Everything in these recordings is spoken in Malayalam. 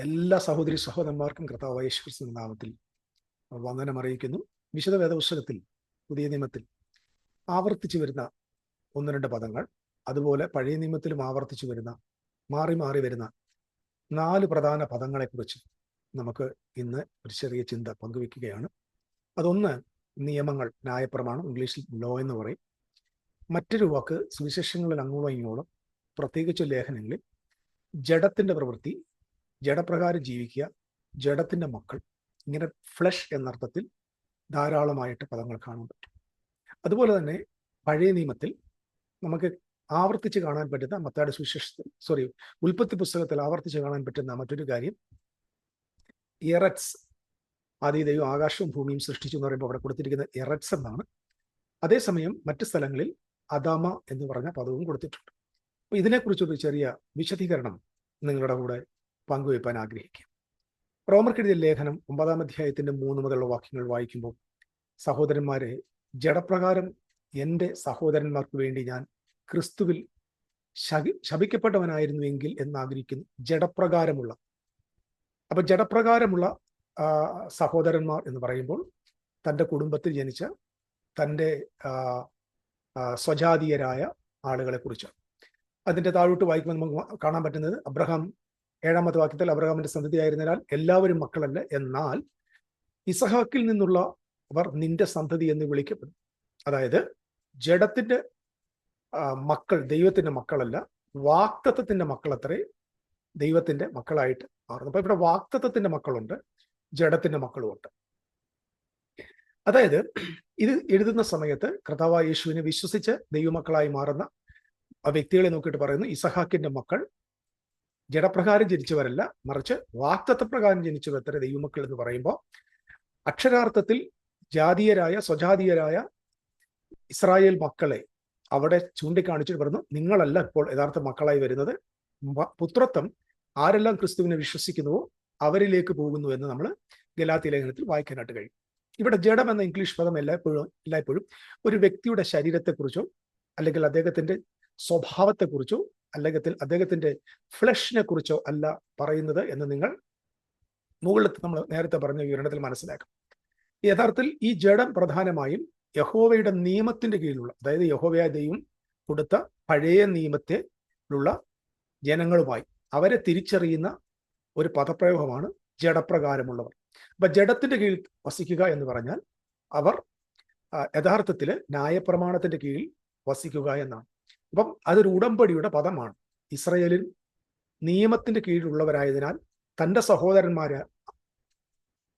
എല്ലാ സഹോദരി സഹോദരന്മാർക്കും കർത്താവ് യേശുക്രിസ്തു നാമത്തിൽ വന്ദനം അറിയിക്കുന്നു. വിശുദ്ധ വേദപുസ്തകത്തിൽ പുതിയ നിയമത്തിൽ ആവർത്തിച്ചു വരുന്ന ഒന്ന് രണ്ട് പദങ്ങൾ അതുപോലെ പഴയ നിയമത്തിലും ആവർത്തിച്ചു വരുന്ന മാറി മാറി വരുന്ന നാല് പ്രധാന പദങ്ങളെക്കുറിച്ച് നമുക്ക് ഇന്ന് ഒരു ചെറിയ ചിന്ത പങ്കുവെക്കുകയാണ്. അതൊന്ന് നിയമങ്ങൾ ന്യായപ്രമാണം ഇംഗ്ലീഷിൽ ലോ എന്ന് പറയും. മറ്റൊരു വാക്ക് സുവിശേഷങ്ങളിൽ അങ്ങോളം ഇങ്ങോളം പ്രത്യേകിച്ച് ലേഖനങ്ങളിൽ ജഡത്തിന്റെ പ്രവൃത്തി ജഡപ്രകാരം ജീവിക്കുക ജഡത്തിന്റെ മക്കൾ ഇങ്ങനെ ഫ്ലഷ് എന്നർത്ഥത്തിൽ ധാരാളമായിട്ട് പദങ്ങൾ കാണാൻ പറ്റും അതുപോലെ തന്നെ പഴയ നിയമത്തിൽ നമുക്ക് ആവർത്തിച്ച് കാണാൻ പറ്റുന്ന മത്താട് സുവിശേഷത്തിൽ സോറി ഉൽപ്പത്തി പുസ്തകത്തിൽ ആവർത്തിച്ച് കാണാൻ പറ്റുന്ന മറ്റൊരു കാര്യം എററ്റ്സ് ആദ്യ ദൈവം ആകാശവും ഭൂമിയും സൃഷ്ടിച്ചു എന്ന് പറയുമ്പോൾ അവിടെ കൊടുത്തിരിക്കുന്ന എററ്റ്സ് എന്നാണ്. അതേസമയം മറ്റ് സ്ഥലങ്ങളിൽ അദാമ എന്ന് പറഞ്ഞ പദവും കൊടുത്തിട്ടുണ്ട്. അപ്പൊ ഇതിനെക്കുറിച്ചൊരു ചെറിയ വിശദീകരണം നിങ്ങളുടെ കൂടെ പങ്കുവയ്പ്പാൻ ആഗ്രഹിക്കുക റോമർക്കെഴുതിയ ലേഖനം ഒമ്പതാം അധ്യായത്തിന്റെ മൂന്ന് മുതലുള്ള വാക്യങ്ങൾ വായിക്കുമ്പോൾ സഹോദരന്മാരെ ജഡപ്രകാരം എന്റെ സഹോദരന്മാർക്ക് വേണ്ടി ഞാൻ ക്രിസ്തുവിൽ ശപിക്കപ്പെട്ടവനായിരുന്നുവെങ്കിൽ എന്നാഗ്രഹിക്കുന്നു ജഡപ്രകാരമുള്ള അപ്പൊ ജഡപ്രകാരമുള്ള സഹോദരന്മാർ എന്ന് പറയുമ്പോൾ തന്റെ കുടുംബത്തിൽ ജനിച്ച തന്റെ സ്വജാതീയരായ ആളുകളെ കുറിച്ചാണ് അതിന്റെ താഴോട്ട് വായിക്കുമ്പോൾ നമുക്ക് കാണാൻ പറ്റുന്നത് അബ്രഹാം ഏഴാമത്തെ വാക്യത്തിൽ അബ്രഹാമിന്റെ സന്തതിയായിരുന്നാൽ എല്ലാവരും മക്കളല്ല. എന്നാൽ ഇസഹാക്കിൽ നിന്നുള്ള അവർ നിന്റെ സന്തതി എന്ന് വിളിക്കപ്പെടും അതായത് ജഡത്തിന്റെ മക്കൾ ദൈവത്തിന്റെ മക്കളല്ല വാക്തത്വത്തിന്റെ മക്കൾ അത്രേ ദൈവത്തിന്റെ മക്കളായിട്ട് മാറുന്നു. അപ്പൊ ഇവിടെ വാക്തത്വത്തിന്റെ മക്കളുണ്ട് ജഡത്തിന്റെ മക്കളുമുണ്ട്. അതായത് ഇത് എഴുതുന്ന സമയത്ത് കർത്താവ് യേശുവിനെ വിശ്വസിച്ച് ദൈവമക്കളായി മാറുന്ന ആ വ്യക്തികളെ നോക്കിയിട്ട് പറയുന്നു ഇസഹാക്കിന്റെ മക്കൾ ജഡപ്രകാരം ജനിച്ചവരല്ല മറിച്ച് വാക്തത്വപ്രകാരം എത്ര ദൈവമക്കൾ എന്ന് പറയുമ്പോൾ അക്ഷരാർത്ഥത്തിൽ ജാതീയരായ സ്വജാതീയരായ ഇസ്രായേൽ മക്കളെ അവിടെ ചൂണ്ടിക്കാണിച്ചിട്ട് പറഞ്ഞു നിങ്ങളല്ല ഇപ്പോൾ യഥാർത്ഥ മക്കളായി വരുന്നത്. പുത്രത്വം ആരെല്ലാം ക്രിസ്തുവിനെ വിശ്വസിക്കുന്നുവോ അവരിലേക്ക് പോകുന്നു എന്ന് നമ്മൾ ഗലാത്തി ലേഖനത്തിൽ വായിക്കാനായിട്ട് കഴിയും. ഇവിടെ ജഡം എന്ന ഇംഗ്ലീഷ് പദം എല്ലായ്പ്പോഴും എല്ലായ്പ്പോഴും ഒരു വ്യക്തിയുടെ ശരീരത്തെക്കുറിച്ചോ അല്ലെങ്കിൽ അദ്ദേഹത്തിന്റെ സ്വഭാവത്തെക്കുറിച്ചോ അല്ലെങ്കിൽ അദ്ദേഹത്തിന്റെ ഫ്ലഷിനെ കുറിച്ചോ അല്ല പറയുന്നത് എന്ന് നിങ്ങൾ മുകളിൽ നമ്മൾ നേരത്തെ പറഞ്ഞ വിവരണത്തിൽ മനസ്സിലാക്കും. യഥാർത്ഥത്തിൽ ഈ ജഡം പ്രധാനമായും യഹോവയുടെ നിയമത്തിന്റെ കീഴിലുള്ള അതായത് യഹോവയ ദൈവം കൊടുത്ത പഴയ നിയമത്തിലുള്ള ജനങ്ങളുമായി അവരെ തിരിച്ചറിയുന്ന ഒരു പദപ്രയോഗമാണ് ജഡപ്രകാരമുള്ളവർ. അപ്പൊ ജഡത്തിന്റെ കീഴിൽ വസിക്കുക എന്ന് പറഞ്ഞാൽ അവർ യഥാർത്ഥത്തിൽ ന്യായപ്രമാണത്തിന്റെ കീഴിൽ വസിക്കുക എന്നാണ്. അപ്പം അതൊരു ഉടമ്പടിയുടെ പദമാണ്. ഇസ്രയേലിൽ നിയമത്തിന്റെ കീഴിലുള്ളവരായതിനാൽ തന്റെ സഹോദരന്മാര്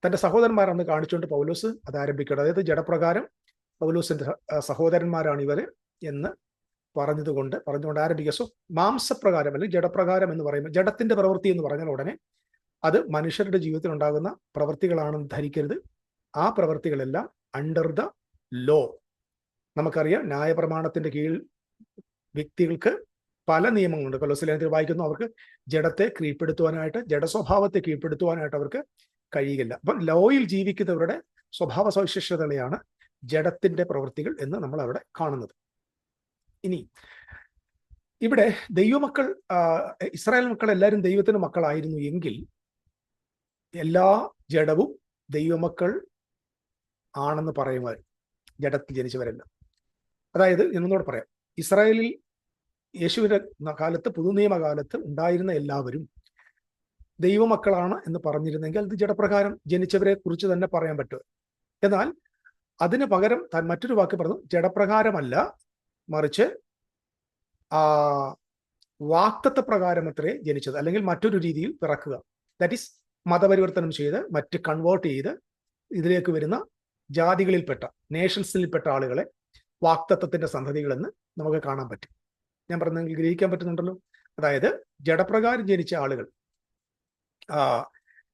തന്റെ സഹോദരന്മാരാണെന്ന് കാണിച്ചുകൊണ്ട് പൗലോസ് അത് ആരംഭിക്കുന്നത് അതായത് ജഡപ്രകാരം പൗലോസിന്റെ സഹോദരന്മാരാണ് ഇവർ എന്ന് പറഞ്ഞതുകൊണ്ട് പറഞ്ഞുകൊണ്ട് ആരംഭിക്കുക. സോ മാംസപ്രകാരം അല്ലെങ്കിൽ ജഡപ്രകാരം എന്ന് പറയുമ്പോൾ ജഡത്തിന്റെ പ്രവൃത്തി എന്ന് പറഞ്ഞാൽ ഉടനെ അത് മനുഷ്യരുടെ ജീവിതത്തിൽ ഉണ്ടാകുന്ന പ്രവൃത്തികളാണെന്ന് ധരിക്കരുത്. ആ പ്രവൃത്തികളെല്ലാം അണ്ടർ ദ ലോ നമുക്കറിയാം ന്യായപ്രമാണത്തിന്റെ കീഴിൽ വ്യക്തികൾക്ക് പല നിയമങ്ങളുണ്ട്. കൊലോസിലേനത്തിൽ വായിക്കുന്നു അവർക്ക് ജഡത്തെ കീഴ്പ്പെടുത്തുവാനായിട്ട് ജഡസ്വഭാവത്തെ കീഴ്പ്പെടുത്തുവാനായിട്ട് അവർക്ക് കഴിയില്ല. അപ്പം ലോയിൽ ജീവിക്കുന്നവരുടെ സ്വഭാവ സവിശേഷതകളെയാണ് ജഡത്തിന്റെ പ്രവൃത്തികൾ എന്ന് നമ്മൾ അവിടെ കാണുന്നത്. ഇനി ഇവിടെ ദൈവമക്കൾ ഇസ്രായേൽ മക്കൾ എല്ലാവരും ദൈവത്തിന് മക്കളായിരുന്നു എങ്കിൽ എല്ലാ ജഡവും ദൈവമക്കൾ ആണെന്ന് പറയുമായിരുന്നു. ജഡത്തിൽ ജനിച്ചവരെല്ലാം. അതായത് എന്നോട് പറയാം. ഇസ്രായേലിൽ യേശുവിന്റെ കാലത്ത് പുതുനിയമകാലത്ത് ഉണ്ടായിരുന്ന എല്ലാവരും ദൈവമക്കളാണ് എന്ന് പറഞ്ഞിരുന്നെങ്കിൽ അത് ജഡപ്രകാരം ജനിച്ചവരെ കുറിച്ച് തന്നെ പറയാൻ പറ്റും. എന്നാൽ അതിന് പകരം താൻ മറ്റൊരു വാക്ക് പറഞ്ഞു. ജഡപ്രകാരമല്ല മറിച്ച് ആ വാക്തത്വ പ്രകാരം അത്രേ ജനിച്ചത്. അല്ലെങ്കിൽ മറ്റൊരു രീതിയിൽ പിറക്കുക. ദാറ്റ് ഈസ് മതപരിവർത്തനം ചെയ്ത് മറ്റ് കൺവേർട്ട് ചെയ്ത് ഇതിലേക്ക് വരുന്ന ജാതികളിൽപ്പെട്ട നേഷൻസിൽപ്പെട്ട ആളുകളെ വാക്തത്വത്തിന്റെ സന്തതികളെന്ന് നമുക്ക് കാണാൻ പറ്റും. ഞാൻ പറഞ്ഞെങ്കിൽ ഗ്രഹിക്കാൻ പറ്റുന്നുണ്ടല്ലോ? അതായത് ജഡപ്രകാരം ജനിച്ച ആളുകൾ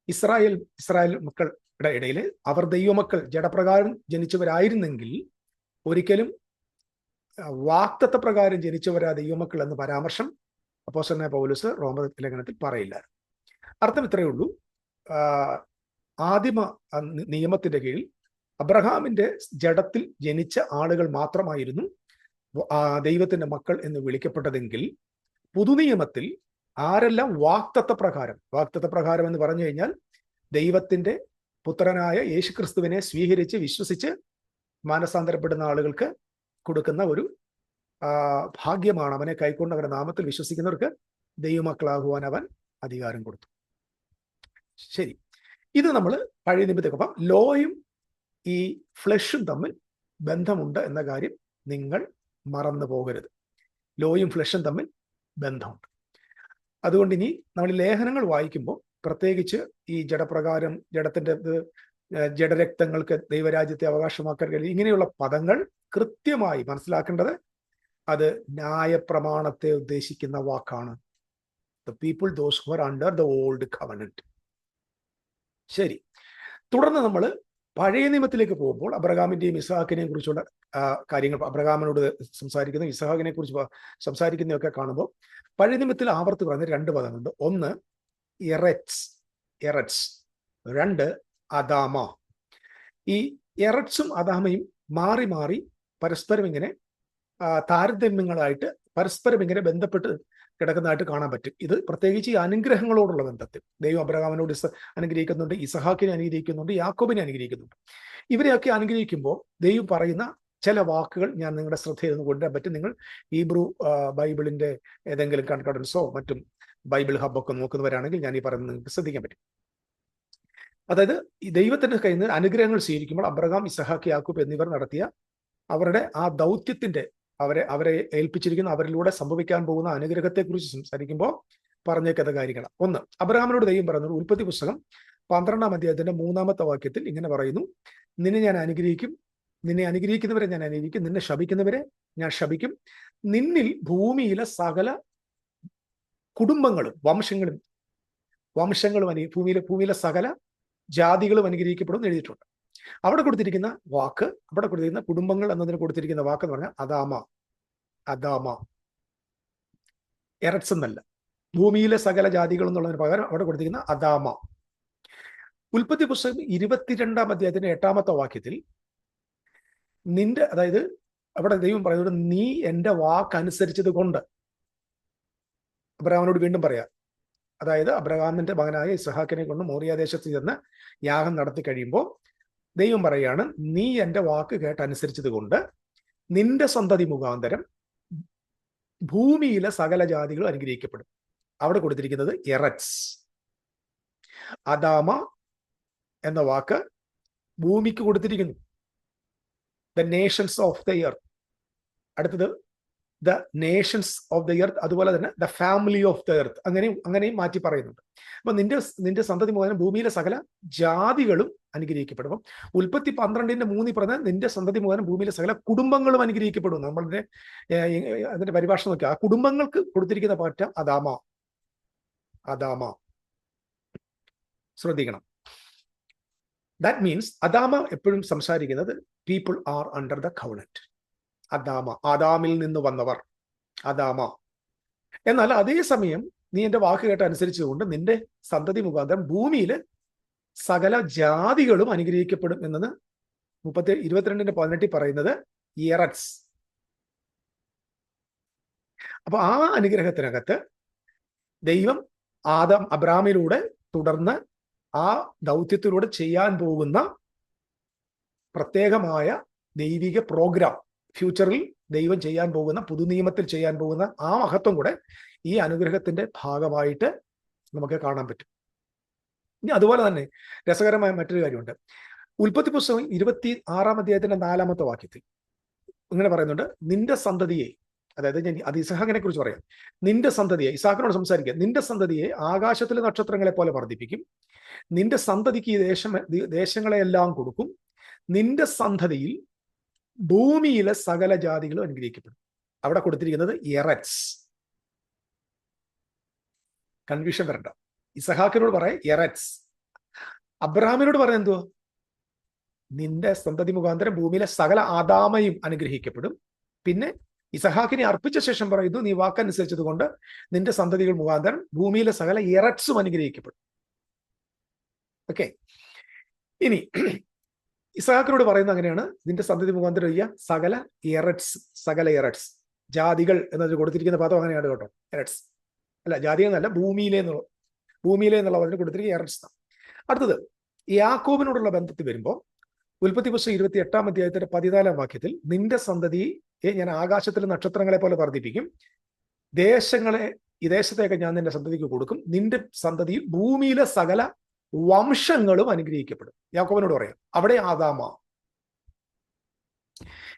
ഇസ്രായേൽ ഇസ്രായേൽ മക്കളുടെ ഇടയിൽ അവർ ദൈവമക്കൾ ജഡപ്രകാരം ജനിച്ചവരായിരുന്നെങ്കിൽ ഒരിക്കലും വാക്തത്വ പ്രകാരം ജനിച്ചവരാ ദൈവമക്കൾ എന്ന് പരാമർശം അപ്പോസന്നെ പൗലൂസ് റോമ ലേഖനത്തിൽ പറയില്ല. അർത്ഥം ഇത്രയേ ഉള്ളൂ. ആദിമ നിയമത്തിന്റെ കീഴിൽ അബ്രഹാമിന്റെ ജഡത്തിൽ ജനിച്ച ആളുകൾ മാത്രമായിരുന്നു ദൈവത്തിന്റെ മക്കൾ എന്ന് വിളിക്കപ്പെട്ടതെങ്കിൽ പുതുനിയമത്തിൽ ആരെല്ലാം വാക്തത്വ പ്രകാരം വാക്തത്വ പ്രകാരം എന്ന് പറഞ്ഞു കഴിഞ്ഞാൽ ദൈവത്തിന്റെ പുത്രനായ യേശുക്രിസ്തുവിനെ സ്വീകരിച്ച് വിശ്വസിച്ച് മാനസാന്തരപ്പെടുന്ന ആളുകൾക്ക് കൊടുക്കുന്ന ഒരു ഭാഗ്യമാണ്. അവനെ കൈക്കൊണ്ട് അവന്റെ നാമത്തിൽ വിശ്വസിക്കുന്നവർക്ക് ദൈവമക്കളാകുവാൻ അവൻ അധികാരം കൊടുത്തു. ശരി. ഇത് നമ്മൾ പഴയ നിമിത്തം അപ്പം ലോയും ഈ ഫ്ലഷും തമ്മിൽ ബന്ധമുണ്ട് എന്ന കാര്യം നിങ്ങൾ മറന്നു പോകരുത്. ലോയും ഫ്ലഷും തമ്മിൽ ബന്ധമുണ്ട്. അതുകൊണ്ട് ഇനി നമ്മൾ ലേഖനങ്ങൾ വായിക്കുമ്പോൾ പ്രത്യേകിച്ച് ഈ ജഡപ്രകാരം ജഡത്തിന്റെ ജഡരക്തങ്ങൾക്ക് ദൈവരാജ്യത്തെ അവകാശമാക്കാൻ കഴിയും ഇങ്ങനെയുള്ള പദങ്ങൾ കൃത്യമായി മനസ്സിലാക്കേണ്ടത് അത് ന്യായപ്രമാണത്തെ ഉദ്ദേശിക്കുന്ന വാക്കാണ്. The people those who under the old covenant ശരി. തുടർന്ന് നമ്മൾ പഴയ നിയമത്തിലേക്ക് പോകുമ്പോൾ അബ്രഹാമിന്റെയും ഇസഹാക്കിനെയും കുറിച്ചുള്ള കാര്യങ്ങൾ അബ്രഹാമിനോട് സംസാരിക്കുന്ന ഇസഹാക്കിനെ കുറിച്ച് സംസാരിക്കുന്നതൊക്കെ കാണുമ്പോൾ പഴയ നിയമത്തിൽ ആവർത്തി പറയുന്ന രണ്ട് പദങ്ങളുണ്ട്. ഒന്ന് എററ്റ്സ് എററ്റ്സ്. രണ്ട് അദാമ. ഈ എററ്റ്സും അദാമയും മാറി മാറി പരസ്പരം ഇങ്ങനെ താരതമ്യങ്ങളായിട്ട് പരസ്പരം ഇങ്ങനെ ബന്ധപ്പെട്ട് കിടക്കുന്നതായിട്ട് കാണാൻ പറ്റും. ഇത് പ്രത്യേകിച്ച് ഈ അനുഗ്രഹങ്ങളോടുള്ള ബന്ധത്തിൽ. ദൈവം അബ്രഹാമിനോട് ഇസ അനുഗ്രഹിക്കുന്നുണ്ട് ഇസഹാക്കിനെ അനുഗ്രഹിക്കുന്നുണ്ട് യാക്കോബിനെ അനുഗ്രഹിക്കുന്നുണ്ട്. ഇവരെയൊക്കെ അനുഗ്രഹിക്കുമ്പോൾ ദൈവം പറയുന്ന ചില വാക്കുകൾ ഞാൻ നിങ്ങളുടെ ശ്രദ്ധയിൽ നിന്ന് കൊണ്ടുവരാൻ പറ്റും. നിങ്ങൾ ഹീബ്രു ബൈബിളിന്റെ ഏതെങ്കിലും കൺകഡൻസോ മറ്റും ബൈബിൾ ഹബ്ബൊക്കെ നോക്കുന്നവരാണെങ്കിൽ ഞാൻ ഈ പറയുന്നത് നിങ്ങൾക്ക് ശ്രദ്ധിക്കാൻ പറ്റും. അതായത് ഈ ദൈവത്തിന്റെ കയ്യിൽ നിന്ന് അനുഗ്രഹങ്ങൾ സ്വീകരിക്കുമ്പോൾ അബ്രഹാം ഇസഹാക്ക് യാക്കൂബ് എന്നിവർ നടത്തിയ അവരുടെ ആ ദൗത്യത്തിന്റെ അവരെ അവരെ ഏൽപ്പിച്ചിരിക്കുന്ന അവരിലൂടെ സംഭവിക്കാൻ പോകുന്ന അനുഗ്രഹത്തെക്കുറിച്ച് സംസാരിക്കുമ്പോൾ പറഞ്ഞേക്കുന്ന കാര്യങ്ങൾ ഒന്ന് അബ്രഹാമിനോട് ദൈവം പറയുന്നത് ഉൽപ്പത്തി പുസ്തകം പന്ത്രണ്ടാം അധ്യായത്തിന്റെ മൂന്നാമത്തെ വാക്യത്തിൽ ഇങ്ങനെ പറയുന്നു നിന്നെ ഞാൻ അനുഗ്രഹിക്കും നിന്നെ അനുഗ്രഹിക്കുന്നവരെ ഞാൻ അനുഗ്രഹിക്കും നിന്നെ ശപിക്കുന്നവരെ ഞാൻ ശപിക്കും. നിന്നിൽ ഭൂമിയിലെ സകല കുടുംബങ്ങളും വംശങ്ങളും വംശങ്ങളും അനു ഭൂമിയിലെ ഭൂമിയിലെ സകല ജാതികളും അനുഗ്രഹിക്കപ്പെടും എന്ന് എഴുതിയിട്ടുണ്ട്. അവിടെ കൊടുത്തിരിക്കുന്ന വാക്ക് അവിടെ കൊടുത്തിരിക്കുന്ന കുടുംബങ്ങൾ എന്നതിന് കൊടുത്തിരിക്കുന്ന വാക്ക് എന്ന് പറഞ്ഞാൽ അദാമ അദാമ. എറട്സ് എന്നല്ല. ഭൂമിയിലെ സകല ജാതികൾ എന്നുള്ളതിന് പകരം അവിടെ കൊടുത്തിരിക്കുന്ന അദാമ. ഉൽപ്പത്തി പുസ്തകം ഇരുപത്തിരണ്ടാം അധ്യായത്തിന്റെ എട്ടാമത്തെ വാക്യത്തിൽ നിന്റെ അതായത് അവിടെ ദൈവം പറയുന്നത് നീ എന്റെ വാക്ക് അനുസരിച്ചത് കൊണ്ട്. അബ്രഹാമിനോട് വീണ്ടും പറയാം. അതായത് അബ്രഹാമിന്റെ മകനായ ഇസഹാക്കിനെ കൊണ്ട് മോറിയാദേശത്ത് ചെന്ന് യാഗം നടത്തി കഴിയുമ്പോൾ ദൈവം പറയാണ് നീ എന്റെ വാക്ക് കേട്ടനുസരിച്ചത് കൊണ്ട് നിന്റെ സന്തതി മുഖാന്തരം ഭൂമിയിലെ സകല ജാതികളും അനുഗ്രഹിക്കപ്പെടും. അവിടെ കൊടുത്തിരിക്കുന്നത് എററ്റ്സ്. അദാമ എന്ന വാക്ക് ഭൂമിക്ക് കൊടുത്തിരിക്കുന്നു. The nations of the earth അടുത്തത് the nations of the earth അതുപോലെ തന്നെ the family of the earth അങ്ങനെയും അങ്ങനെയും മാറ്റി പറയുന്നുണ്ട്. അപ്പൊ നിന്റെ നിന്റെ സന്തതി മുഖേന ഭൂമിയിലെ സകല ജാതികളും അനുഗ്രഹിക്കപ്പെടും. അപ്പം ഉൽപ്പത്തി പന്ത്രണ്ടിന്റെ മൂന്നിൽ പറഞ്ഞ നിന്റെ സന്തതി മുഖേന ഭൂമിയിലെ സകല കുടുംബങ്ങളും അനുഗ്രഹിക്കപ്പെടും നമ്മളുടെ അതിന്റെ പരിഭാഷ നോക്കി ആ കുടുംബങ്ങൾക്ക് കൊടുത്തിരിക്കുന്ന പാറ്റ അദാമ. അദാമ. ശ്രദ്ധിക്കണം. ദാറ്റ് മീൻസ് അദാമ എപ്പോഴും സംസാരിക്കുന്നത് people are under the covenant Adama ആദാമിൽ നിന്ന് വന്നവർ അദാമ. എന്നാൽ അതേസമയം നീ എന്റെ വാക്ക് കേട്ട് അനുസരിച്ചുകൊണ്ട് നിന്റെ സന്തതി മുഖാന്തരം ഭൂമിയിൽ സകല ജാതികളും അനുഗ്രഹിക്കപ്പെടും എന്നത് മുപ്പത്തി ഇരുപത്തിരണ്ടിന്റെ പതിനെട്ടിൽ പറയുന്നത് ഇയറക്സ്. അപ്പൊ ആ അനുഗ്രഹത്തിനകത്ത് ദൈവം ആദം അബ്രാമിലൂടെ തുടർന്ന് ആ ദൗത്യത്തിലൂടെ ചെയ്യാൻ പോകുന്ന പ്രത്യേകമായ ദൈവിക പ്രോഗ്രാം ഫ്യൂച്ചറിൽ ദൈവം ചെയ്യാൻ പോകുന്ന പുതുനിയമത്തിൽ ചെയ്യാൻ പോകുന്ന ആ മഹത്വം കൂടെ ഈ അനുഗ്രഹത്തിന്റെ ഭാഗമായിട്ട് നമുക്ക് കാണാൻ പറ്റും. ഇനി അതുപോലെ തന്നെ രസകരമായ മറ്റൊരു കാര്യമുണ്ട്. ഉൽപ്പത്തി പുസ്തകം ഇരുപത്തി ആറാം അധ്യായത്തിന്റെ നാലാമത്തെ വാക്യത്തിൽ ഇങ്ങനെ പറയുന്നുണ്ട് നിന്റെ സന്തതിയെ അതായത് ഞാൻ അത് ഇസഹാഖിനെ കുറിച്ച് പറയാം. നിന്റെ സന്തതിയെ ഇസാഖിനോട് സംസാരിക്കുക നിന്റെ സന്തതിയെ ആകാശത്തിലെ നക്ഷത്രങ്ങളെ പോലെ വർദ്ധിപ്പിക്കും. നിന്റെ സന്തതിക്ക് ഈ ദേശം ദേശങ്ങളെയെല്ലാം കൊടുക്കും. നിന്റെ സന്തതിയിൽ ഭൂമിയിലെ സകല ജാതികളും അനുഗ്രഹിക്കപ്പെടും. അവിടെ കൊടുത്തിരിക്കുന്നത് എററ്റ്സ്. കൺഫ്യൂഷൻ വരണ്ട. ഇസഹാക്കിനോട് പറയാം എററ്റ്സ്. അബ്രഹാമിനോട് പറയാൻ എന്തുവാ? നിന്റെ സന്തതി മുഖാന്തരം ഭൂമിയിലെ സകല ആദാമയും അനുഗ്രഹിക്കപ്പെടും. പിന്നെ ഇസഹാക്കിനെ അർപ്പിച്ച ശേഷം പറയുന്നു നീ വാക്കനുസരിച്ചത് കൊണ്ട് നിന്റെ സന്തതികൾ മുഖാന്തരം ഭൂമിയിലെ സകല എറട്സും അനുഗ്രഹിക്കപ്പെടും. ഓക്കെ ഇനി ഇസഹാക്കിനോട് പറയുന്നത് അങ്ങനെയാണ്. ഇതിന്റെ സന്തതി മുഖാന്തരം ചെയ്യുക സകല എറട്സ് സകല എറട്സ് ജാതികൾ എന്നതിൽ കൊടുത്തിരിക്കുന്ന പദം അങ്ങനെയാണ് കേട്ടോ. എറട്സ് അല്ല ജാതി എന്നല്ല ഭൂമിയിലെ എന്നുള്ള ഭൂമിയിലെ എന്നുള്ള അതിന് കൊടുത്തിരിക്കുക എറട്സ് അടുത്തത് യാക്കോബിനോടുള്ള ബന്ധത്തിൽ വരുമ്പോൾ ഉൽപ്പത്തി പുസ്തകം ഇരുപത്തി എട്ടാം അധ്യായത്തിന്റെ പതിനാലാം വാക്യത്തിൽ നിന്റെ സന്തതിയെ ഞാൻ ആകാശത്തിലെ നക്ഷത്രങ്ങളെ പോലെ വർദ്ധിപ്പിക്കും. ദേശങ്ങളെ ഈ ദേശത്തെയൊക്കെ ഞാൻ നിന്റെ സന്തതിക്ക് കൊടുക്കും. നിന്റെ സന്തതിയിൽ ഭൂമിയിലെ സകല വംശങ്ങളും അനുഗ്രഹിക്കപ്പെടും. യാക്കോബനോട് പറയാം അവിടെ ആദാമ.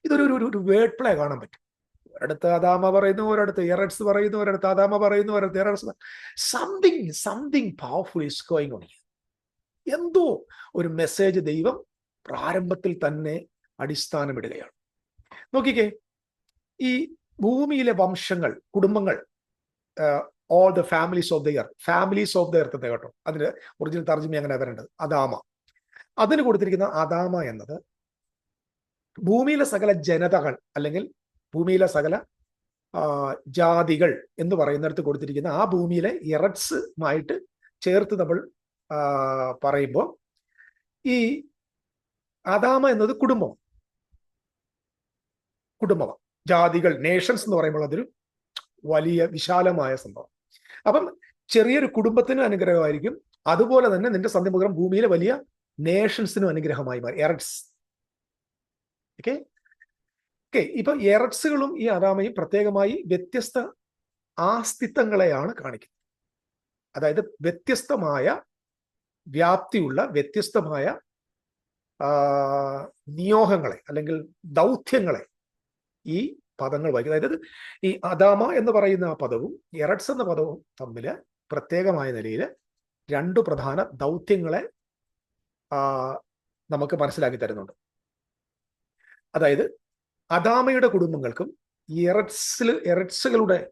ഇതൊരു ഒരു ഒരു വേർഡ് പ്ലേ കാണാൻ പറ്റും. ഒരിടത്ത് അദാമ പറയുന്നു ഒരിടത്ത് എറട്സ് പറയുന്നു ഒരിടത്ത് അദാമ പറയുന്നു ഒരിടത്ത് എറഡ്സ് something something powerful is going on എന്തോ ഒരു മെസ്സേജ് ദൈവം പ്രാരംഭത്തിൽ തന്നെ അടിസ്ഥാനമിടുകയാണ് നോക്കിക്കേ ഈ ഭൂമിയിലെ വംശങ്ങൾ കുടുംബങ്ങൾ all the families of the earth families of the earth എന്ന് കേട്ടോ. അതിന് ഒറിജിനൽ തർജമ അങ്ങനെ വരേണ്ടത്? അദാമ. അതിന് കൊടുത്തിരിക്കുന്ന അദാമ എന്നത് ഭൂമിയിലെ സകല ജനതകൾ അല്ലെങ്കിൽ ഭൂമിയിലെ സകല ജാതികൾ എന്ന് പറയുന്നിടത്ത് കൊടുത്തിരിക്കുന്ന ആ ഭൂമിയിലെ ഇറട്സുമായിട്ട് ചേർത്ത് നമ്മൾ പറയുമ്പോൾ ഈ അദാമ എന്നത് കുടുംബം. കുടുംബമാണ് ജാതികൾ നേഷൻസ് എന്ന് പറയുമ്പോൾ അതൊരു വലിയ വിശാലമായ സംഭവം. അപ്പം ചെറിയൊരു കുടുംബത്തിനും അനുഗ്രഹമായിരിക്കും. അതുപോലെ തന്നെ നിന്റെ സന്ധ്യമുഖം ഭൂമിയിലെ വലിയ നേഷൻസിനും അനുഗ്രഹമായി മാറി. എറട്സ് ഓക്കെ ഓക്കെ ഇപ്പൊ എറട്സുകളും ഈ അറാമയും പ്രത്യേകമായി വ്യത്യസ്ത ആസ്തിത്വങ്ങളെയാണ് കാണിക്കുന്നത്. അതായത് വ്യത്യസ്തമായ വ്യാപ്തിയുള്ള വ്യത്യസ്തമായ നിയോഗങ്ങളെ അല്ലെങ്കിൽ ദൗത്യങ്ങളെ ഈ പദങ്ങൾ വായിക്കും. അതായത് ഈ അദാമ എന്ന് പറയുന്ന ആ പദവും എറട്സ് എന്ന പദവും തമ്മിൽ പ്രത്യേകമായ നിലയിൽ രണ്ടു പ്രധാന ദൗത്യങ്ങളെ നമുക്ക് മനസ്സിലാക്കി തരുന്നുണ്ട്. അതായത് അദാമയുടെ കുടുംബങ്ങൾക്കും എറട്സിൽ എറട്സുകളുടെ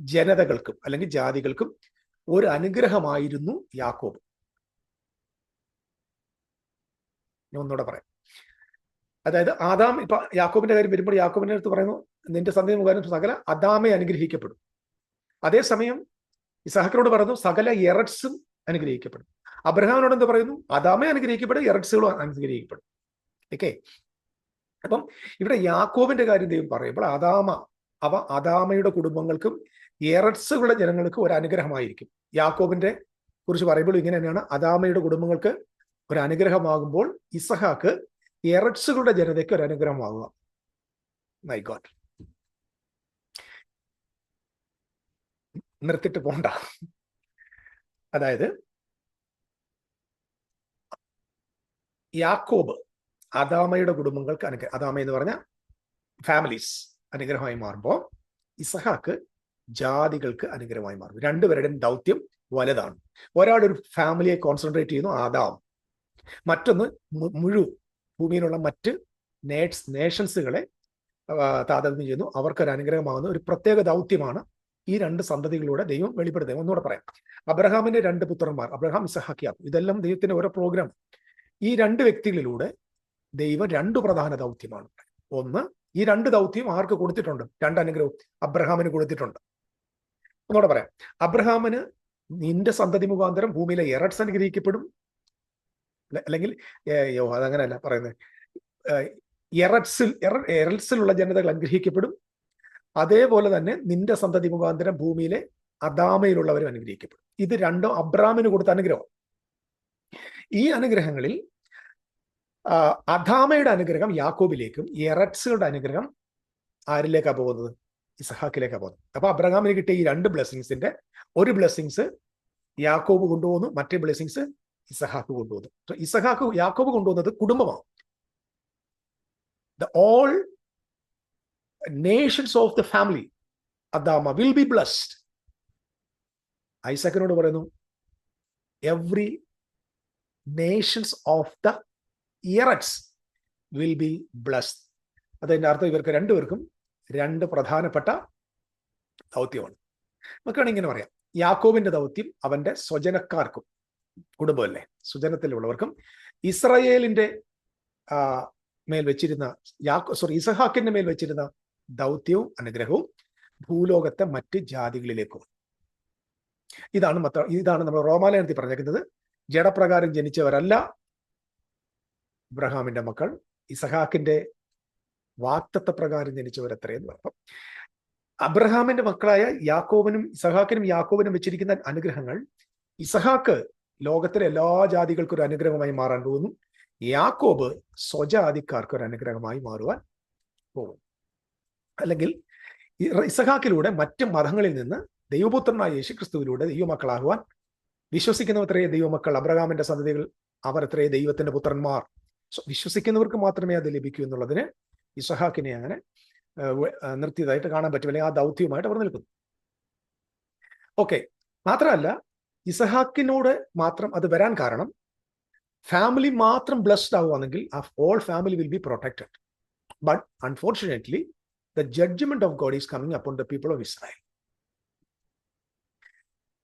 ജനതകൾക്കും അല്ലെങ്കിൽ ജാതികൾക്കും ഒരു അനുഗ്രഹമായിരുന്നു യാക്കോബ്. ഒന്നുകൂടെ പറയാം. അതായത് ആദാം ഇപ്പൊ യാക്കോബിന്റെ കാര്യം വരുമ്പോൾ യാക്കോബിന്റെ അടുത്ത് പറയുന്നു നിന്റെ സന്ധി മുഖാനും സകല അദാമെ അനുഗ്രഹിക്കപ്പെടും. അതേസമയം ഇസഹക്കിനോട് പറയുന്നു സകല എറട്സും അനുഗ്രഹിക്കപ്പെടും. അബ്രഹാമിനോട് എന്ത് പറയുന്നു? അദാമെ അനുഗ്രഹിക്കപ്പെടും എറട്സുകളും അനുഗ്രഹിക്കപ്പെടും. ഓക്കെ? അപ്പം ഇവിടെ യാക്കോബിന്റെ കാര്യം ദൈവം പറയുമ്പോൾ അദാമ അവ അദാമയുടെ കുടുംബങ്ങൾക്കും എറട്സുകളുടെ ജനങ്ങൾക്കും ഒരു അനുഗ്രഹമായിരിക്കും. യാക്കോബിന്റെ കുറിച്ച് പറയുമ്പോൾ ഇങ്ങനെ തന്നെയാണ് അദാമയുടെ കുടുംബങ്ങൾക്ക് ഒരു അനുഗ്രഹമാകുമ്പോൾ ഇസഹാക്ക് എറട്സുകളുടെ ജനതയ്ക്ക് ഒരു അനുഗ്രഹമാകുക. മൈ ഗോഡ് നിർത്തിട്ട് പോണ്ട. അതായത് യാക്കോബ് അദാമയുടെ കുടുംബങ്ങൾക്ക് അനുഗ്രഹം അദാമ എന്ന് പറഞ്ഞ ഫാമിലീസ് അനുഗ്രഹമായി മാറുമ്പോൾ ഇസഹാക്ക് ജാതികൾക്ക് അനുഗ്രഹമായി മാറും. രണ്ടുപേരുടെയും ദൗത്യം വലുതാണ്. ഒരാൾ ഒരു ഫാമിലിയെ കോൺസെൻട്രേറ്റ് ചെയ്യുന്നു ആദാം. മറ്റൊന്ന് മുഴു ഭൂമിയിലുള്ള മറ്റ് നേഷൻസുകളെ താതാത്മ്യം ചെയ്യുന്നു. അവർക്കൊരു അനുഗ്രഹമാകുന്ന ഒരു പ്രത്യേക ദൗത്യമാണ് ഈ രണ്ട് സന്തതികളിലൂടെ ദൈവം വെളിപ്പെടുത്തുക ഒന്നുകൂടെ പറയാം. അബ്രഹാമിന്റെ രണ്ട് പുത്രന്മാർ അബ്രഹാം ഇസഹാക്കിയാം ഇതെല്ലാം ദൈവത്തിന്റെ ഓരോ പ്രോഗ്രാം ഈ രണ്ട് വ്യക്തികളിലൂടെ ദൈവം രണ്ട് പ്രധാന ദൗത്യമാണ്. ഒന്ന് ഈ രണ്ട് ദൗത്യം ആർക്ക് കൊടുത്തിട്ടുണ്ട്? രണ്ട് അനുഗ്രഹവും അബ്രഹാമിന് കൊടുത്തിട്ടുണ്ട്. ഒന്നുകൂടെ പറയാം. അബ്രഹാമിന് നിന്റെ സന്തതി മുഖാന്തരം ഭൂമിയിലെ എറട്സ് അനുഗ്രഹിക്കപ്പെടും. അല്ലെങ്കിൽ അതങ്ങനെയല്ല പറയുന്നത് എറട്സിൽ എറട്സിലുള്ള ജനതകൾ അനുഗ്രഹിക്കപ്പെടും. അതേപോലെ തന്നെ നിന്റെ സന്തതി മുഖാന്തരം ഭൂമിയിലെ അദാമയിലുള്ളവരും അനുഗ്രഹിക്കപ്പെടും. ഇത് രണ്ടും അബ്രാമിന് കൊടുത്ത അനുഗ്രഹം. ഈ അനുഗ്രഹങ്ങളിൽ അദാമയുടെ അനുഗ്രഹം യാക്കോബിലേക്കും എറട്സുകളുടെ അനുഗ്രഹം ആരിലേക്കാണ് പോകുന്നത്? ഇസഹാക്കിലേക്കാണ് പോകുന്നത്. അപ്പൊ അബ്രഹാമിന് കിട്ടിയ ഈ രണ്ട് ബ്ലെസ്സിങ്സിന്റെ ഒരു ബ്ലെസ്സിങ്സ് യാക്കോബ് കൊണ്ടുപോകുന്നു മറ്റേ ബ്ലെസ്സിങ്സ് ഇസഹാക്ക് കൊണ്ടുപോകുന്നു ഇസഹാക്ക് യാക്കോബ് കൊണ്ടുപോകുന്നത് കുടുംബമാണ്. The all nations of the family Adama will be blessed ഐസക്കിനോട് പറയുന്നു every nations of the earth will be blessed അതിന്റെ അർത്ഥം ഇവർക്ക് രണ്ടുപേർക്കും രണ്ട് പ്രധാനപ്പെട്ട ദൗത്യമാണ്. നമുക്കാണ് ഇങ്ങനെ പറയാം. യാക്കോബിന്റെ ദൗത്യം അവന്റെ സ്വജനക്കാർക്കും കുടുംബമല്ലേ സ്വജനത്തിലുള്ളവർക്കും. ഇസ്രയേലിന്റെ മേൽ വെച്ചിരുന്ന യാക്കോ സോറി ഇസഹാക്കിന്റെ മേൽ വെച്ചിരുന്ന ദൗത്യവും അനുഗ്രഹവും ഭൂലോകത്തെ മറ്റ് ജാതികളിലേക്കും. ഇതാണ് ഇതാണ് നമ്മൾ റോമാലയനത്തിൽ പറഞ്ഞേക്കുന്നത് ജഡപ്രകാരം ജനിച്ചവരല്ല ഇബ്രഹാമിന്റെ മക്കൾ ഇസഹാക്കിന്റെ വാക്തത്വ പ്രകാരം ജനിച്ചവരത്രയെന്ന് പറഞ്ഞു അബ്രഹാമിന്റെ മക്കളായ യാക്കോബനും ഇസഹാക്കിനും യാക്കോബിനും വെച്ചിരിക്കുന്ന അനുഗ്രഹങ്ങൾ ഇസഹാക്ക് ലോകത്തിലെ എല്ലാ ജാതികൾക്കും ഒരു അനുഗ്രഹമായി മാറാൻ പോകുന്നു. യാക്കോബ് സ്വജാതിക്കാർക്ക് ഒരു അനുഗ്രഹമായി മാറുവാൻ പോകും അല്ലെങ്കിൽ ഇസഹാക്കിലൂടെ മറ്റ് മതങ്ങളിൽ നിന്ന് ദൈവപുത്രനായ യേശുക്രിസ്തുവിലൂടെ ദൈവമക്കളാകുവാൻ വിശ്വസിക്കുന്നവത്രേ ദൈവമക്കൾ അബ്രഹാമിന്റെ സന്തതികൾ അവർ എത്രയേ ദൈവത്തിന്റെ പുത്രന്മാർ. വിശ്വസിക്കുന്നവർക്ക് മാത്രമേ അത് ലഭിക്കൂ എന്നുള്ളതിന് ഇസഹാക്കിനെ അങ്ങനെ നിർത്തിയതായിട്ട് കാണാൻ പറ്റും അല്ലെങ്കിൽ ആ ദൗത്യവുമായിട്ട് അവർ നിൽക്കുന്നു. ഓക്കെ മാത്രമല്ല ഇസഹാക്കിനോട് മാത്രം അത് വരാൻ കാരണം ഫാമിലി മാത്രം ബ്ലസ്ഡ് ആവുകയാണെങ്കിൽ all family will be protected. But unfortunately the judgment of God is coming upon the people of Israel.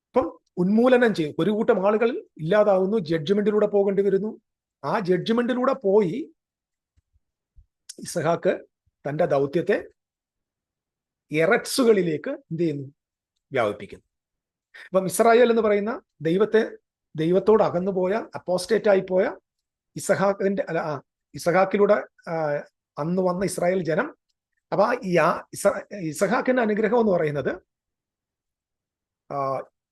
അപ്പം ഉന്മൂലനം ചെയ്യും. ഒരു കൂട്ടം ആളുകൾ ഇല്ലാതാവുന്നു ജഡ്ജ്മെന്റിലൂടെ പോകേണ്ടി വരുന്നു. ആ ജഡ്ജ്മെന്റിലൂടെ പോയി ഇസഹാക്ക് തന്റെ ദൗത്യത്തെ എറക്സുകളിലേക്ക് എന്ത് ചെയ്യുന്നു? വ്യാപിപ്പിക്കുന്നു. അപ്പം ഇസ്രായേൽ എന്ന് പറയുന്ന ദൈവത്തെ ദൈവത്തോട് അകന്നുപോയ അപ്പോസ്റ്റേറ്റ് ആയി പോയ ഇസഹാക്കിന്റെ അല്ല ഇസഹാക്കിലൂടെ അന്ന് വന്ന ഇസ്രായേൽ ജനം അപ്പൊ ആ ഇസഹാക്കിന്റെ അനുഗ്രഹം എന്ന് പറയുന്നത്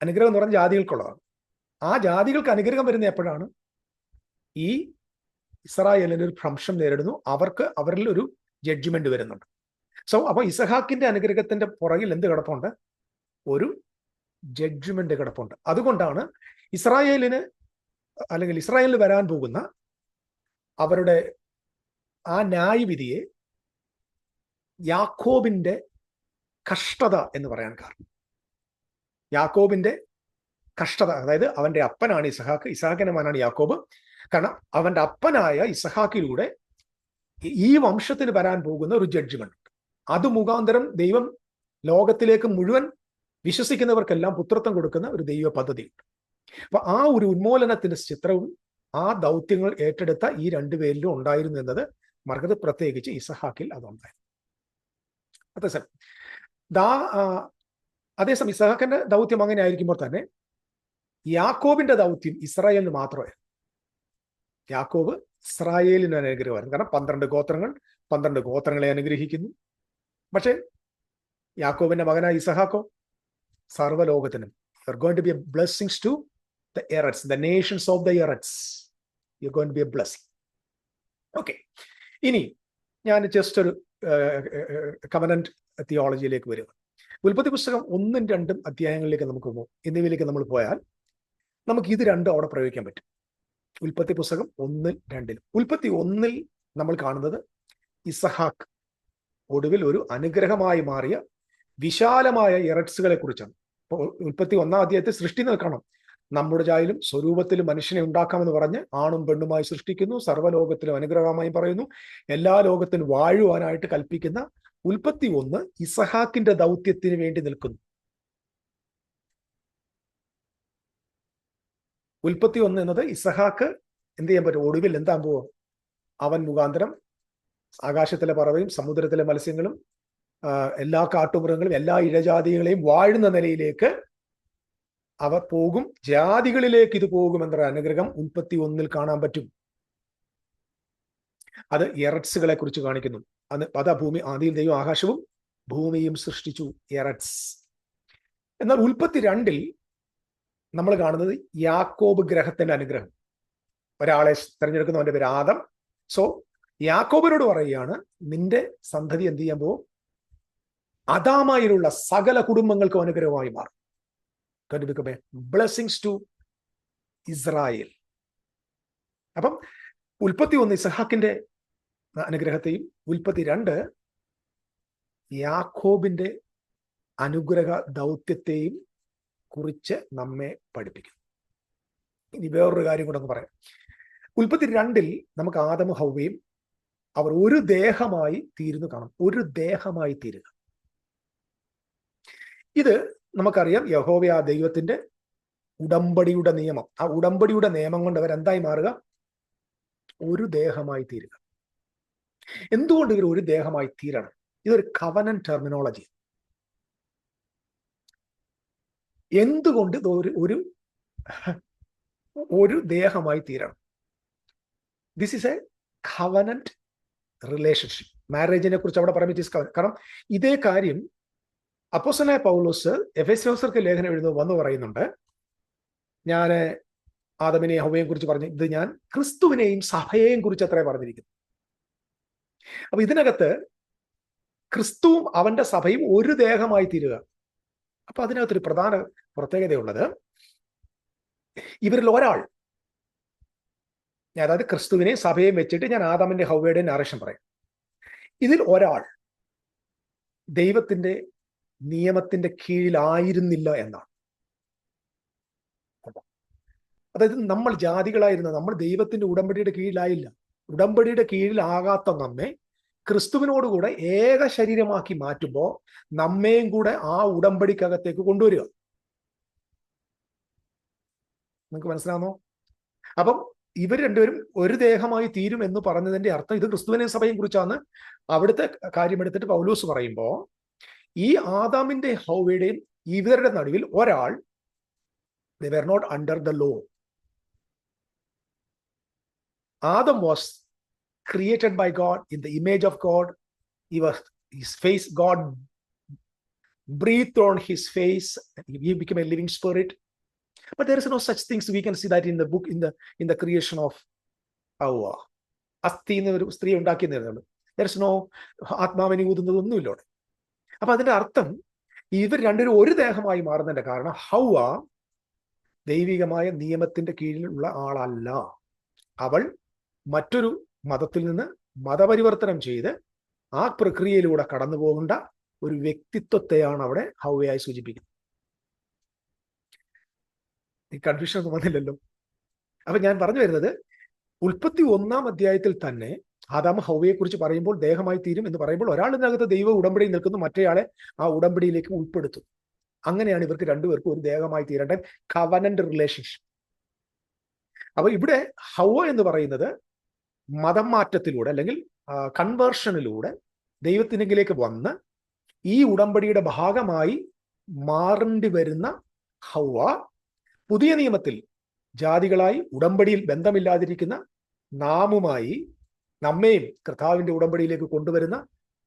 അനുഗ്രഹം എന്ന് പറഞ്ഞ ജാതികൾക്കുള്ളതാണ്. ആ ജാതികൾക്ക് അനുഗ്രഹം വരുന്ന എപ്പോഴാണ്? ഈ ഇസ്രായേലിന് ഒരു ഭ്രംശം നേരിടുന്നു. അവർക്ക് അവരിൽ ഒരു ജഡ്ജ്മെന്റ് വരുന്നുണ്ട്. സോ അപ്പൊ ഇസഹാക്കിന്റെ അനുഗ്രഹത്തിന്റെ പുറകിൽ എന്ത് കിടപ്പുണ്ട്? ഒരു ജഡ്ജ്മെന്റ് കിടപ്പുണ്ട്. അതുകൊണ്ടാണ് ഇസ്രായേലിന് അല്ലെങ്കിൽ ഇസ്രായേലിന് വരാൻ പോകുന്ന അവരുടെ ആ ന്യായവിധിയെ യാക്കോബിന്റെ കഷ്ടത എന്ന് പറയാൻ കാരണം. യാക്കോബിന്റെ കഷ്ടത അതായത് അവന്റെ അപ്പനാണ് ഇസഹാക്ക്. ഇസഹാക്കിന്റെ മകനാണ് യാക്കോബ്. കാരണം അവന്റെ അപ്പനായ ഇസഹാക്കിലൂടെ ഈ വംശത്തിന് വരാൻ പോകുന്ന ഒരു ജഡ്ജ്മെന്റ് അത് മുഖാന്തരം ദൈവം ലോകത്തിലേക്ക് മുഴുവൻ വിശ്വസിക്കുന്നവർക്കെല്ലാം പുത്രത്വം കൊടുക്കുന്ന ഒരു ദൈവ പദ്ധതിയുണ്ട്. അപ്പൊ ആ ഒരു ഉന്മൂലനത്തിന്റെ ചിത്രവും ആ ദൗത്യങ്ങൾ ഏറ്റെടുത്ത ഈ രണ്ടുപേരിലും ഉണ്ടായിരുന്നു എന്നത് മറക്കത് പ്രത്യേകിച്ച് ഇസഹാക്കിൽ അതുണ്ടായിരുന്നു. അതേസമയം ദാ അതേസമയം ഇസഹാക്കിന്റെ ദൗത്യം അങ്ങനെ ആയിരിക്കുമ്പോൾ തന്നെ യാക്കോബിന്റെ ദൗത്യം ഇസ്രായേലിന് മാത്രമേ യാക്കോബ് ഇസ്രായേലിന് അനുഗ്രഹമായിരുന്നു കാരണം പന്ത്രണ്ട് ഗോത്രങ്ങൾ പന്ത്രണ്ട് ഗോത്രങ്ങളെ അനുഗ്രഹിക്കുന്നു. പക്ഷേ യാക്കോബിന്റെ മകനായ ഇസഹാക്കോ സർവലോകത്തിനും you going to be a blessings to the earth the nations of the earth you going be a blessing okay ഇനി ഞാൻ ജസ്റ്റ് ഒരു കമനന്റ് തിയോളജിയിലേക്ക് വരിക ഉൽപ്പത്തി പുസ്തകം ഒന്നും രണ്ടും അധ്യായങ്ങളിലേക്ക് നമുക്ക് പോകും എന്നിവയിലേക്ക് നമ്മൾ പോയാൽ നമുക്ക് ഇത് രണ്ടും അവിടെ പ്രയോഗിക്കാൻ പറ്റും. ഉൽപ്പത്തി പുസ്തകം ഒന്നിൽ രണ്ടിൽ ഉൽപ്പത്തി ഒന്നിൽ നമ്മൾ കാണുന്നത് ഇസഹാക്ക് ഒടുവിൽ ഒരു അനുഗ്രഹമായി മാറിയ വിശാലമായ ഇറട്സുകളെ കുറിച്ചാണ് ഉൽപ്പത്തി ഒന്നാം അധ്യായത്തിൽ സൃഷ്ടി നിൽക്കണം നമ്മുടെ ചായലും സ്വരൂപത്തിൽ മനുഷ്യനെ ഉണ്ടാക്കാമെന്ന് പറഞ്ഞ് ആണും പെണ്ണുമായി സൃഷ്ടിക്കുന്നു സർവലോകത്തിലും അനുഗ്രഹമായി പറയുന്നു. എല്ലാ ലോകത്തിനും വാഴുവാനായിട്ട് കൽപ്പിക്കുന്ന ഉൽപ്പത്തി ഒന്ന് ഇസഹാക്കിന്റെ ദൗത്യത്തിന് വേണ്ടി നിൽക്കുന്നു. ഉൽപ്പത്തി ഒന്ന് എന്നത് ഇസഹാക്ക് എന്ത് ചെയ്യാൻ പറ്റും? ഒടുവിൽ എന്താ പോവുക അവൻ മുഖാന്തരം ആകാശത്തിലെ പറവയും സമുദ്രത്തിലെ മത്സ്യങ്ങളും എല്ലാ കാട്ടുമൃഗങ്ങളും എല്ലാ ഇഴജാതികളെയും വാഴുന്ന നിലയിലേക്ക് അവർ പോകും. ജാതികളിലേക്ക് ഇത് പോകും എന്ന അനുഗ്രഹം ഉൽപ്പത്തി ഒന്നിൽ കാണാൻ പറ്റും. അത് എറട്സുകളെ കുറിച്ച് കാണിക്കുന്നു. അത് പദ ഭൂമി ആദിയിൽ ദൈവം ആകാശവും ഭൂമിയും സൃഷ്ടിച്ചു എറട്സ് എന്നാൽ ഉൽപ്പത്തി രണ്ടിൽ നമ്മൾ കാണുന്നത് യാക്കോബ് ഗ്രഹത്തിന്റെ അനുഗ്രഹം. ഒരാളെ തിരഞ്ഞെടുക്കുന്നവന്റെ പേര് ആദം. സോ യാക്കോബിനോട് പറയുകയാണ് നിന്റെ സന്തതി എന്ത് ചെയ്യാൻ പോകും അതാമായിലുള്ള സകല കുടുംബങ്ങൾക്കും അനുഗ്രഹമായി മാറും. Blessings to Israel. അപ്പം ഉൽപ്പത്തി ഒന്ന് ഇസഹാക്കിന്റെ അനുഗ്രഹത്തെയും ഉൽപ്പത്തി രണ്ട് യാക്കോബിന്റെ അനുഗ്രഹ ദൗത്യത്തെയും കുറിച്ച് നമ്മെ പഠിപ്പിക്കുന്നു. ഇനി വേറൊരു കാര്യം കൂടെ ഒന്ന് പറയാം. ഉൽപ്പത്തി രണ്ടിൽ നമുക്ക് ആദമ ഹൗവയും അവർ ഒരു ദേഹമായി തീരുന്നു കാണും. ഒരു ദേഹമായി തീരുക. ഇത് നമുക്കറിയാം യഹോവ ആ ദൈവത്തിന്റെ ഉടമ്പടിയുടെ നിയമം. ആ ഉടമ്പടിയുടെ നിയമം കൊണ്ട് അവരെന്തായി മാറുക? ഒരു ദേഹമായി തീരുക. എന്തുകൊണ്ട് ഇവർ ഒരു ദേഹമായി തീരണം? ഇതൊരു കവനൻ ടെർമിനോളജി എന്തുകൊണ്ട് ഇത് ഒരു ഒരു ഒരു ദേഹമായി തീരണം? This is a covenant relationship മാരേജിനെ കുറിച്ച് അവിടെ പറയുമ്പോൾ കാരണം ഇതേ കാര്യം അപ്പോസനായ പൗലോസ് എഫ് എസ് എഫേസ്യോസർക്ക് ലേഖനം എഴുതുന്നു വന്ന് പറയുന്നുണ്ട്. ഞാൻ ആദമിനെ ഹവയെയും കുറിച്ച് പറഞ്ഞു ഇത് ഞാൻ ക്രിസ്തുവിനെയും സഭയെയും കുറിച്ച് അത്രേ പറഞ്ഞിരിക്കുന്നു. അപ്പൊ ഇതിനകത്ത് ക്രിസ്തുവും അവന്റെ സഭയും ഒരു ദേഹമായി തീരുക. അപ്പൊ അതിനകത്തൊരു പ്രധാന പ്രത്യേകതയുള്ളത് ഇവരിൽ ഒരാൾ ഞാൻ അതായത് ക്രിസ്തുവിനെയും സഭയെയും വെച്ചിട്ട് ഞാൻ ആദാമിന്റെ ഹവയുടെയും നാരേഷൻ പറയും. ഇതിൽ ഒരാൾ ദൈവത്തിന്റെ നിയമത്തിന്റെ കീഴിലായിരുന്നില്ല എന്നാണ്. അതായത് നമ്മൾ ജാതികളായിരുന്ന നമ്മൾ ദൈവത്തിന്റെ ഉടമ്പടിയുടെ കീഴിലായില്ല. ഉടമ്പടിയുടെ കീഴിലാകാത്ത നമ്മെ ക്രിസ്തുവിനോടുകൂടെ ഏക ശരീരമാക്കി മാറ്റുമ്പോൾ നമ്മയും കൂടെ ആ ഉടമ്പടിക്കകത്തേക്ക് കൊണ്ടുവരിക. നിങ്ങൾക്ക് മനസ്സിലാവുന്നോ? അപ്പം ഇവർ രണ്ടുപേരും ഒരു ദേഹമായി തീരും എന്ന് പറഞ്ഞതിന്റെ അർത്ഥം ഇത് ക്രിസ്തുവിനെ സഭയും കുറിച്ചാണ് അവിടുത്തെ കാര്യമെടുത്തിട്ട് പൗലൂസ് പറയുമ്പോൾ ഈ ആദാമിന്റെ ഹൗവയുടെയും ഇവരുടെ നടുവിൽ ഒരാൾ there not under the law Adam was created by God in the image of God he was his face God breath on his face become a living spirit but there is no such things we can see that in the book in the in the creation of ഔവ അസ്ഥി എന്നൊരു സ്ത്രീ ഉണ്ടാക്കിയെന്നു ദർ ഇസ് നോ ആത്മാവിനെ ഊതുന്നതൊന്നുമില്ല അവിടെ. അപ്പൊ അതിന്റെ അർത്ഥം ഇവർ രണ്ടുപേരും ഒരു ദേഹമായി മാറുന്നതിന്റെ കാരണം ഹൗവ ദൈവികമായ നിയമത്തിന്റെ കീഴിലുള്ള ആളല്ല. അവൾ മറ്റൊരു മതത്തിൽ നിന്ന് മതപരിവർത്തനം ചെയ്ത് ആ പ്രക്രിയയിലൂടെ കടന്നു പോകേണ്ട ഒരു വ്യക്തിത്വത്തെയാണ് അവിടെ ഹൗവയായി സൂചിപ്പിക്കുന്നത്. ഈ കൺഫ്യൂഷൻ ഒന്നും വന്നില്ലല്ലോ. അപ്പൊ ഞാൻ പറഞ്ഞു വരുന്നത് ഉൽപ്പത്തി ഒന്നാം അധ്യായത്തിൽ തന്നെ ആദാമ ഹൗവയെ കുറിച്ച് പറയുമ്പോൾ ദേഹമായി തീരും എന്ന് പറയുമ്പോൾ ഒരാൾ ഇതിനകത്ത് ദൈവ ഉടമ്പടി നിൽക്കുന്നു മറ്റേയാളെ ആ ഉടമ്പടിയിലേക്ക് ഉൾപ്പെടുത്തും. അങ്ങനെയാണ് ഇവർക്ക് രണ്ടുപേർക്കും ഒരു ദേഹമായി തീരേണ്ട കവനന്റ് റിലേഷൻഷിപ്പ് അപ്പൊ ഇവിടെ ഹൗവ എന്ന് പറയുന്നത് മതം മാറ്റത്തിലൂടെ അല്ലെങ്കിൽ കൺവേർഷനിലൂടെ ദൈവത്തിനെങ്കിലേക്ക് വന്ന് ഈ ഉടമ്പടിയുടെ ഭാഗമായി മാറേണ്ടി വരുന്ന ഹൗവ പുതിയ നിയമത്തിൽ ജാതികളായി ഉടമ്പടിയിൽ ബന്ധമില്ലാതിരിക്കുന്ന നാമുമായി നമ്മയും കർത്താവിന്റെ ഉടമ്പടിയിലേക്ക് കൊണ്ടുവരുന്ന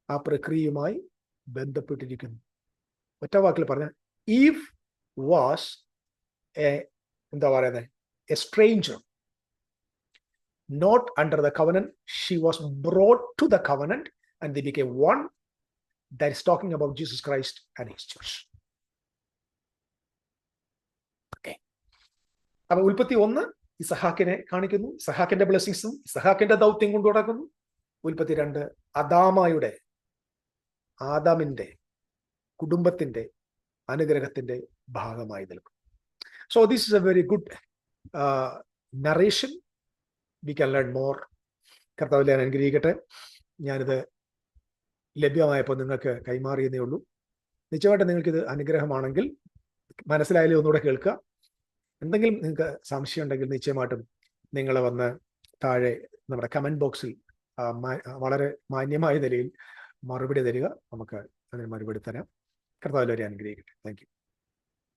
ആ പ്രക്രിയയുമായി ബന്ധപ്പെട്ടിരിക്കുന്നു ഒറ്റ വാക്കിൽ പറഞ്ഞ ഈഫ് വാസ് എ എന്താ പറയുന്നത് a stranger under the covenant. She was brought to the covenant and they became one. That is talking about Jesus Christ and his church. Okay. അപ്പൊ ഉൽപ്പത്തി ഒന്ന് ഇസഹാക്കിനെ കാണിക്കുന്നു. ഇസഹാക്കിന്റെ ബ്ലെസ്സിങ്സും ഇസഹാക്കിന്റെ ദൗത്യം കൊണ്ടു നടക്കുന്നു. ഉൽപ്പത്തി രണ്ട് അദാമയുടെ ആദാമിന്റെ കുടുംബത്തിന്റെ അനുഗ്രഹത്തിന്റെ ഭാഗമായി നിൽക്കും so this is a very good narration we can learn more കർത്താവ് ഞാൻ അനുഗ്രഹിക്കട്ടെ. ഞാനിത് ലഭ്യമായപ്പോൾ നിങ്ങൾക്ക് കൈമാറിയെന്നേ ഉള്ളൂ. നിശ്ചയമായിട്ട് നിങ്ങൾക്കിത് അനുഗ്രഹമാണെങ്കിൽ മനസ്സിലായാലും ഒന്നുകൂടെ കേൾക്കുക എന്തെങ്കിലും നിങ്ങൾക്ക് സംശയം ഉണ്ടെങ്കിൽ നിശ്ചയമായിട്ടും നിങ്ങൾ വന്ന് താഴെ നമ്മുടെ കമന്റ് ബോക്സിൽ വളരെ മാന്യമായ നിലയിൽ മറുപടി തരിക. നമുക്ക് അതിന് മറുപടി തരാം. കർത്താവിലെ അനുഗ്രഹിക്കട്ടെ. താങ്ക്